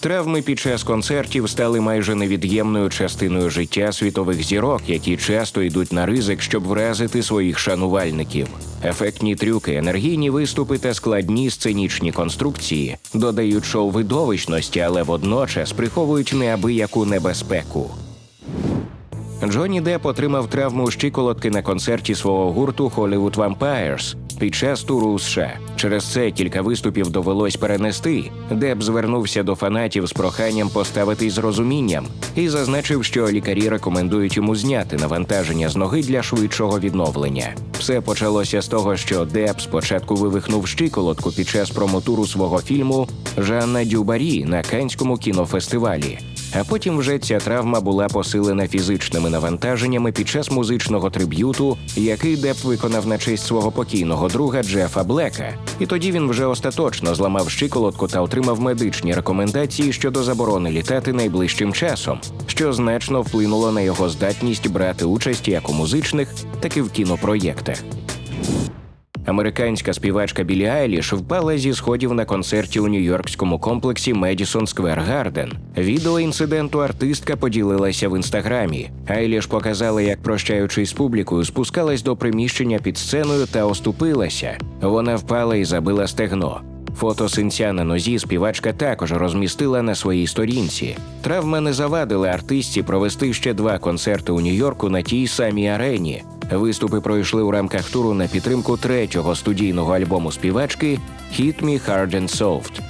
Травми під час концертів стали майже невід'ємною частиною життя світових зірок, які часто йдуть на ризик, щоб вразити своїх шанувальників. Ефектні трюки, енергійні виступи та складні сценічні конструкції додають шоу видовищності, але водночас приховують неабияку небезпеку. Джонні Депп отримав травму щиколотки на концерті свого гурту Hollywood Vampires під час туру у США. Через це кілька виступів довелось перенести. Депп звернувся до фанатів з проханням поставити з розумінням і зазначив, що лікарі рекомендують йому зняти навантаження з ноги для швидшого відновлення. Все почалося з того, що Депп спочатку вивихнув щиколотку під час промотуру свого фільму Жанна Дюбарі на Канському кінофестивалі. А потім вже ця травма була посилена фізичними навантаженнями під час музичного триб'юту, який Деп виконав на честь свого покійного друга Джефа Блека. І тоді він вже остаточно зламав щиколотку та отримав медичні рекомендації щодо заборони літати найближчим часом, що значно вплинуло на його здатність брати участь як у музичних, так і в кінопроєктах. Американська співачка Білі Айліш впала зі сходів на концерті у нью-йоркському комплексі Медісон Сквер Гарден. Відео інциденту артистка поділилася в інстаграмі. Айліш показала, як прощаючись з публікою, спускалась до приміщення під сценою та оступилася. Вона впала і забила стегно. Фото синця на нозі співачка також розмістила на своїй сторінці. Травма не завадила артистці провести ще два концерти у Нью-Йорку на тій самій арені. Виступи пройшли у рамках туру на підтримку третього студійного альбому співачки «Hit Me Hard and Soft».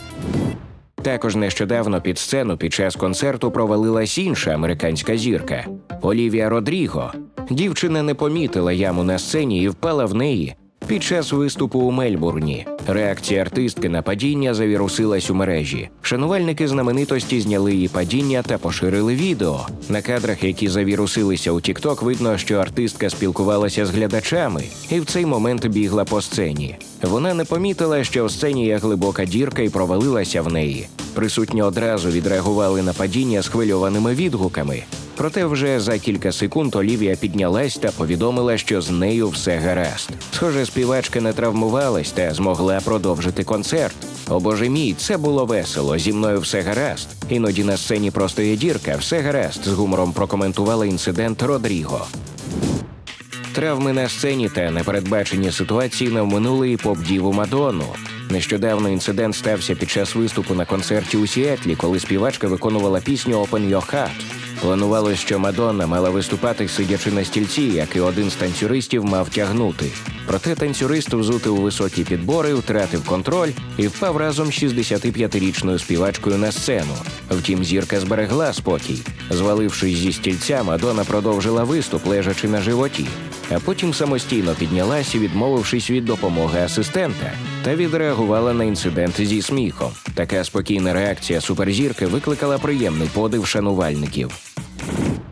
Також нещодавно під сцену під час концерту провалилась інша американська зірка Олівія Родріго. Дівчина не помітила яму на сцені і впала в неї під час виступу у Мельбурні. Реакція артистки на падіння завірусилась у мережі. Шанувальники знаменитості зняли її падіння та поширили відео. На кадрах, які завірусилися у TikTok, видно, що артистка спілкувалася з глядачами і в цей момент бігла по сцені. Вона не помітила, що в сцені є глибока дірка і провалилася в неї. Присутні одразу відреагували на падіння схвильованими відгуками. Проте вже за кілька секунд Олівія піднялась та повідомила, що з нею все гаразд. Схоже, співачка не травмувалась та змогла продовжити концерт. О боже мій, це було весело. Зі мною все гаразд. Іноді на сцені просто є дірка, все гаразд. З гумором прокоментувала інцидент Родріго. Травми на сцені та непередбачені ситуації не вминули і поп-діву Мадонну. Нещодавно інцидент стався під час виступу на концерті у Сіетлі, коли співачка виконувала пісню «Open Your Heart». Планувалось, що Мадонна мала виступати, сидячи на стільці, який один з танцюристів мав тягнути. Проте танцюрист, взутий у високі підбори, втратив контроль і впав разом з 65-річною співачкою на сцену. Втім, зірка зберегла спокій. Звалившись зі стільця, Мадонна продовжила виступ, лежачи на животі, а потім самостійно піднялась, відмовившись від допомоги асистента, та відреагувала на інцидент зі сміхом. Така спокійна реакція суперзірки викликала приємний подив шанувальників. you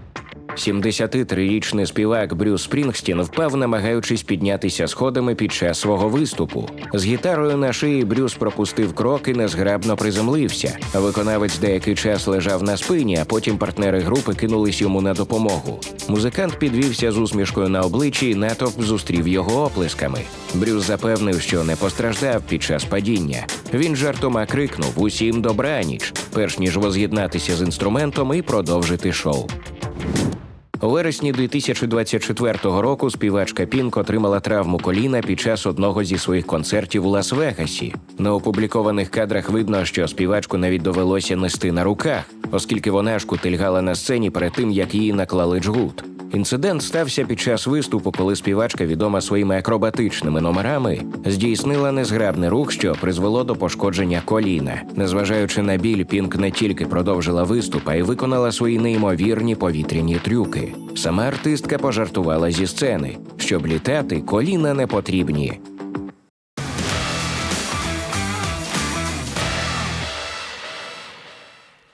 73-річний співак Брюс Спрінгстін впав, намагаючись піднятися сходами під час свого виступу. З гітарою на шиї Брюс пропустив крок і незграбно приземлився. Виконавець деякий час лежав на спині, а потім партнери групи кинулись йому на допомогу. Музикант підвівся з усмішкою на обличчі, і натовп зустрів його оплесками. Брюс запевнив, що не постраждав під час падіння. Він жартома крикнув усім добраніч, перш ніж воз'єднатися з інструментом і продовжити шоу. У вересні 2024 року співачка Пінк отримала травму коліна під час одного зі своїх концертів у Лас-Вегасі. На опублікованих кадрах видно, що співачку навіть довелося нести на руках, оскільки вона ж кутильгала на сцені перед тим, як її наклали джгут. Інцидент стався під час виступу, коли співачка, відома своїми акробатичними номерами, здійснила незграбний рух, що призвело до пошкодження коліна. Незважаючи на біль, Пінк не тільки продовжила виступ, а й виконала свої неймовірні повітряні трюки. Сама артистка пожартувала зі сцени, щоб літати, коліна не потрібні.